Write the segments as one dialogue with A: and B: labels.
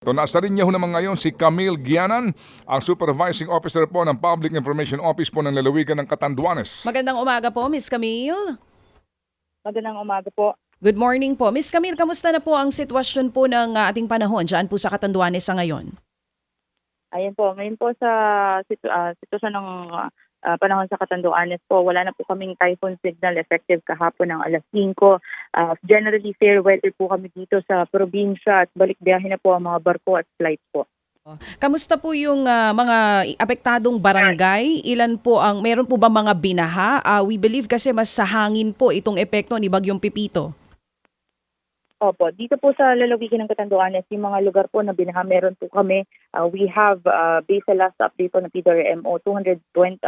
A: To nasa rin niya ho naman ngayon si Camille Gianan, ang Supervising Officer po ng Public Information Office po ng lalawigan ng Catanduanes.
B: Magandang umaga po, Miss Camille.
C: Magandang umaga po.
B: Good morning po. Miss Camille, kamusta na po ang sitwasyon po ng ah, ating panahon dyan po sa Catanduanes sa ngayon?
C: Ayan po, ngayon po sa situ- ah, sitwasyon ng ah, panahon sa Catanduanes po, wala na po kaming typhoon signal effective kahapon ng alas 5. Ah, generally fair weather po kami dito sa probinsya at balik biyahe na po ang mga barko at flight po.
B: Kamusta po yung ah, mga apektadong barangay? Ilan po ang, meron po ba mga binaha? Ah, we believe kasi mas sa hangin po itong epekto ni Bagyong Pipito.
C: Opo, dito po sa lalawigan ng Catanduanes, yung mga lugar po na binaha, meron po kami. ah, we have, uh, based sa last update po ng PWMO, 266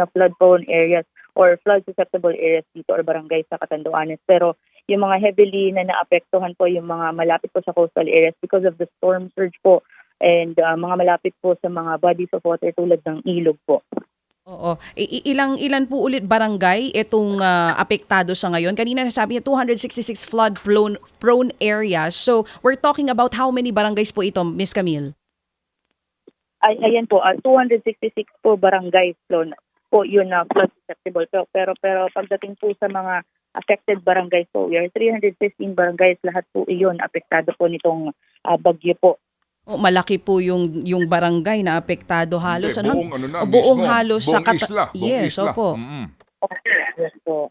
C: na flood-prone areas or flood-susceptible areas dito or barangay sa Catanduanes. Pero yung mga heavily na naapektuhan po yung mga malapit po sa coastal areas because of the storm surge po and ah, mga malapit po sa mga bodies of water tulad ng ilog po.
B: Oo. I- ilang ilan po ulit barangay itong ah, apektado sa ngayon? Kanina sabi niya 266 flood prone, prone areas. So, we're talking about how many barangays po ito, Miss Camille?
C: ay, ayan po, ah, 266 po barangays po, po yun na flood susceptible. Pero, pero, pero pagdating po sa mga affected barangays po, we are 315 barangays, lahat po iyon apektado po nitong ah, bagyo po.
B: Oh, malaki po yung yung barangay na apektado halos.
A: Hindi,
B: Ano?
A: buong ano na,
B: Oh, buong
A: mismo.
B: halos sa
A: buong
B: kata-
A: isla. Buong
B: Yes,
A: isla.
B: opo.
A: Mm-mm.
C: Yes po.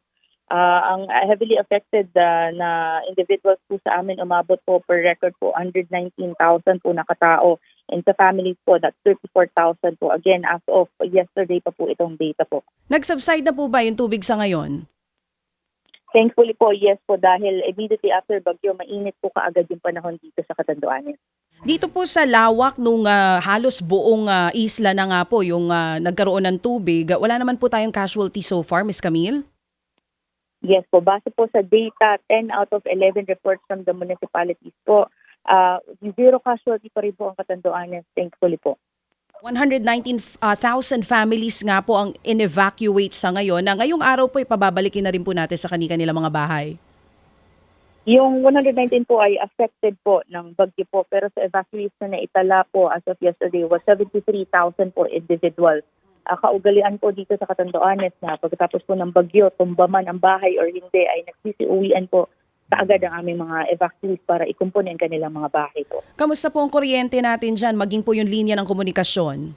C: Ah, ang heavily affected ah, na individuals po sa amin umabot po per record po 119,000 po na katao and sa families po that's 34,000 po again as of yesterday pa po itong data po.
B: Nag-subside na po ba yung tubig sa ngayon?
C: Thankfully po, yes po, dahil immediately after bagyo, mainit po kaagad yung panahon dito sa Catanduanes.
B: Dito po sa lawak nung ah, halos buong ah, isla na nga po yung ah, nagkaroon ng tubig, wala naman po tayong casualty so far, Miss Camille?
C: Yes po, base po sa data, 10 out of 11 reports from the municipalities po, uh, zero casualty pa rin po ang Catanduanes, thankfully po.
B: 119,000 families nga po ang in-evacuate sa ngayon na ngayong araw po ipababalikin na rin po natin sa kanilang mga bahay.
C: Yung 119 po ay affected po ng bagyo po, pero sa evacuation na itala po as of yesterday was 73,000 po individuals. Uh, kaugalian po dito sa Catanduanes na pagkatapos po ng bagyo, tumba man ang bahay or hindi, ay nagsisiuwian po kaagad ang aming mga evacuees para ikumpunin kanilang mga bahay po.
B: Kamusta po ang kuryente natin dyan, maging po yung linya ng komunikasyon?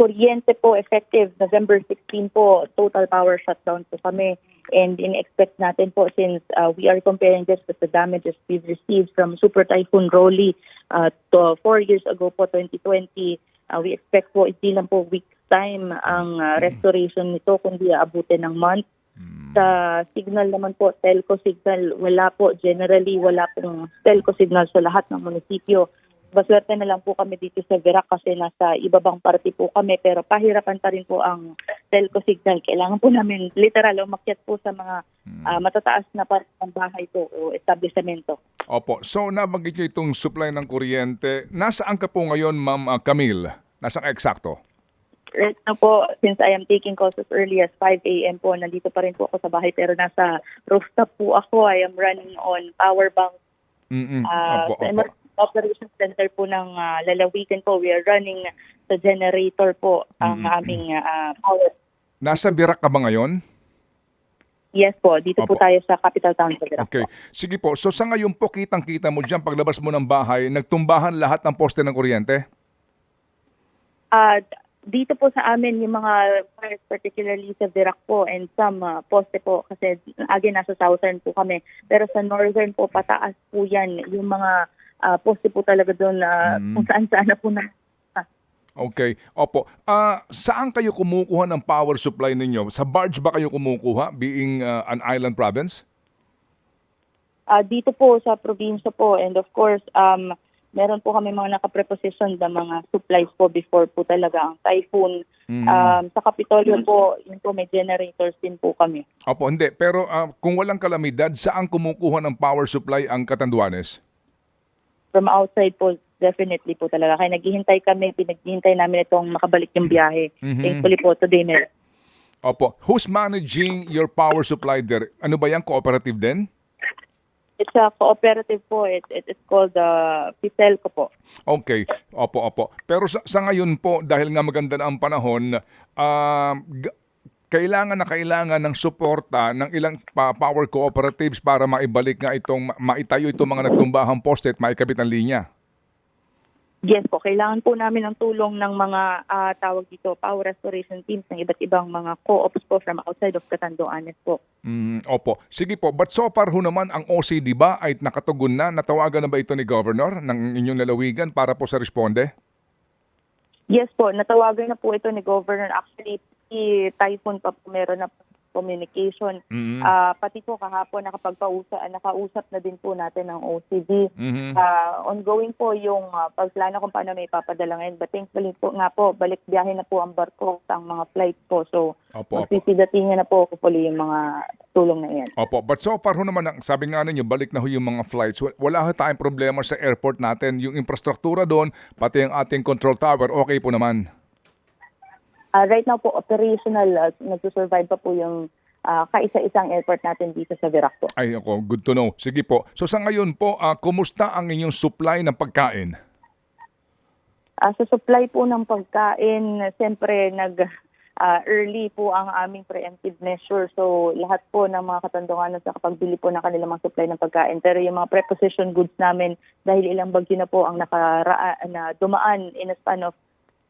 C: Kuryente po effective November 16 po, total power shutdown po kami. And in-expect natin po since uh, we are comparing this with the damages we've received from Super Typhoon Rolly uh, to four years ago po, 2020, uh, we expect po hindi lang po weeks time ang uh, restoration nito kundi aabutin ng month. Sa signal naman po, telco signal, wala po. Generally, wala pong telco signal sa lahat ng munisipyo. Baswerte na lang po kami dito sa Verac kasi nasa ibabang party po kami pero pahirapan pa rin po ang telco signal. Kailangan po namin literal umakyat po sa mga ah, matataas na parte ng bahay po o establishmento.
A: Opo. So, nabanggit niyo itong supply ng kuryente. Nasaan ka po ngayon, Ma'am ah, Camille? Nasaan ka eksakto?
C: Right now po, since I am taking calls as early as 5 a.m. po, nandito pa rin po ako sa bahay pero nasa rooftop po ako. I am running on power bank
A: Mm-mm.
C: Ah,
A: Opo, opo.
C: Operations Center po ng ah, lalawigan po, we are running sa generator po ang
A: Mm-hmm.
C: aming ah, power.
A: Nasa Birak ka ba ngayon?
C: Yes po, dito po
A: Opo.
C: tayo sa capital town sa Virac.
A: Okay. Sige po. So, sa ngayon po, kitang-kita mo dyan, paglabas mo ng bahay, nagtumbahan lahat ng poste ng kuryente?
C: Ah, dito po sa amin, yung mga wires, particularly sa Virac po and some ah, poste po, kasi again, nasa southern po kami. Pero sa northern po, pataas po yan. Yung mga ah, poste po talaga doon na
A: Mm.
C: kung saan-saan na po na.
A: Okay. Opo. Ah, saan kayo kumukuha ng power supply ninyo? Sa barge ba kayo kumukuha, being ah, an island province?
C: Ah, dito po sa probinsya po and of course um meron po kami mga nakapreposition na mga supplies po before po talaga ang typhoon.
A: Mm.
C: Um, sa Kapitolyo po, yun po may generators din po kami.
A: Opo, hindi. Pero ah, kung walang kalamidad, saan kumukuha ng power supply ang Catanduanes?
C: From outside po, definitely po talaga. Kaya naghihintay kami, pinaghihintay namin itong makabalik yung biyahe.
A: Mhm.
C: Thankfully po today meron.
A: Opo. Who's managing your power supply there? Ano ba yan? Cooperative din?
C: It's a cooperative po. It, it, it's called the Piselco po.
A: Okay, opo, opo. Pero sa, sa ngayon po, dahil nga maganda na ang panahon, ah, g- kailangan na kailangan ng suporta ng ilang power cooperatives para maibalik nga itong, ma- maitayo itong mga nagtumbahang poste at maikabit ang linya.
C: Yes po, kailangan po namin ng tulong ng mga ah, tawag dito, power restoration teams ng iba't ibang mga co-ops po from outside of Catanduanes po.
A: Mm, opo. Sige po, but so far ho naman ang OCD ba ay nakatugon na? Natawagan na ba ito ni Governor ng inyong lalawigan para po sa responde?
C: Yes po, natawagan na po ito ni Governor. Actually, si Typhoon pa po meron na communication.
A: Mhm.
C: Ah, pati po kahapon nakapagpausap, nakausap na din po natin ng OCD.
A: Mhm.
C: Ah, ongoing po yung ah, pagplano kung paano may ipapadala ngayon. But thankfully po nga po, balik biyahe na po ang barko ang mga flight po. So,
A: Opo, opo.
C: magsisidating na po hopefully yung mga tulong na yan.
A: Opo, but so far ho naman, ang sabi nga ninyo, balik na ho yung mga flights. Wa- Wala ho tayong problema sa airport natin. Yung infrastruktura doon, pati ang ating control tower, okay po naman.
C: Ah, right now po, operational, uh, nagsusurvive pa po yung ah, kaisa-isang airport natin dito sa Virac po.
A: Ay, ako, good to know. Sige po. So sa ngayon po, ah, kumusta ang inyong supply ng pagkain?
C: Ah, sa supply po ng pagkain, siyempre nag ah, early po ang aming preemptive measure. So lahat po ng mga katandungan sa kapagbili po ng kanilang mga supply ng pagkain. Pero yung mga preposition goods namin, dahil ilang bagyo na po ang nakara na dumaan in a span of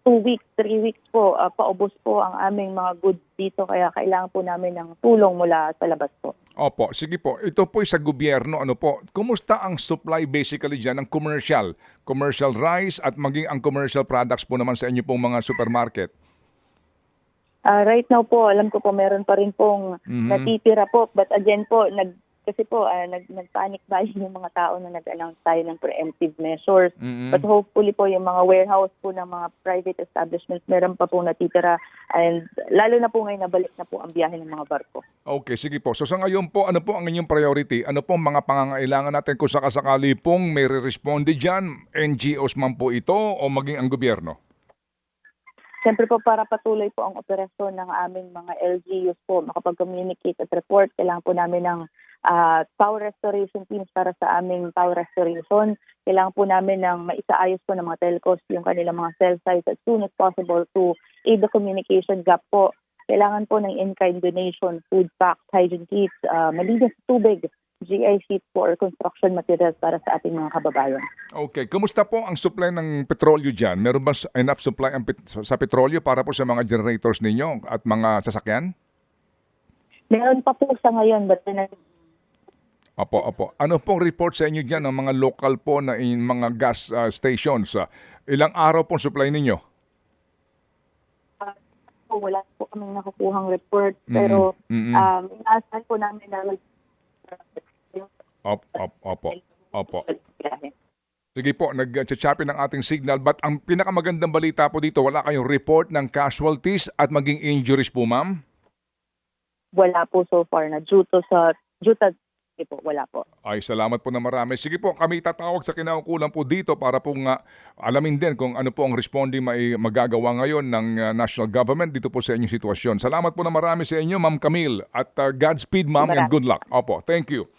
C: two weeks, three weeks po, ah, paubos po ang aming mga goods dito. Kaya kailangan po namin ng tulong mula sa labas po.
A: Opo, sige po. Ito po sa gobyerno, ano po, kumusta ang supply basically dyan ng commercial? Commercial rice at maging ang commercial products po naman sa inyo pong mga supermarket.
C: Ah, right now po, alam ko po meron pa rin pong
A: Mhm.
C: natitira po. But again po, nag, kasi po, ah, nag, nag-panic buying yung mga tao na nag-announce tayo ng preemptive measures.
A: Mhm.
C: But hopefully po yung mga warehouse po ng mga private establishments, meron pa po natitira. And lalo na po ngayon, nabalik na po ang biyahe ng mga barko.
A: Okay, sige po. So sa ngayon po, ano po ang inyong priority? Ano po ang mga pangangailangan natin kung sakasakali pong may re-responde dyan? NGOs man po ito o maging ang gobyerno?
C: Siyempre po para patuloy po ang operasyon ng aming mga LGUs po makapag-communicate at report. Kailangan po namin ng ah, power restoration teams para sa aming power restoration. Kailangan po namin ng maisaayos po ng mga telcos yung kanilang mga cell sites as soon as possible to aid the communication gap po. Kailangan po ng in-kind donation, food packs, hygiene kits, uh, malinis tubig, GI sheets po or construction materials para sa ating mga kababayan.
A: Okay, kumusta po ang supply ng petrolyo dyan? Meron ba enough supply ang pet- sa petrolyo para po sa mga generators ninyo at mga sasakyan?
C: Meron pa po sa ngayon, but then,
A: Opo, opo. Ano pong report sa inyo dyan ng mga local po na in, mga gas ah, stations? Ah, ilang araw pong supply ninyo?
C: po, wala po kaming nakukuhang report.
A: Mm,
C: Pero
A: mm, mm.
C: um, inaasahan po namin na mag-
A: Op, op, opo, opo. Sige po, nag-chappy ng ating signal. But ang pinakamagandang balita po dito, wala kayong report ng casualties at maging injuries po, ma'am?
C: Wala po so far na due to sa due to Sige po, wala po.
A: Ay, salamat po na marami. Sige po, kami tatawag sa kinaukulan po dito para po nga alamin din kung ano po ang responding may magagawa ngayon ng uh, national government dito po sa inyong sitwasyon. Salamat po na marami sa inyo, Ma'am Camille. At uh, Godspeed, Ma'am, and good luck. Opo, thank you.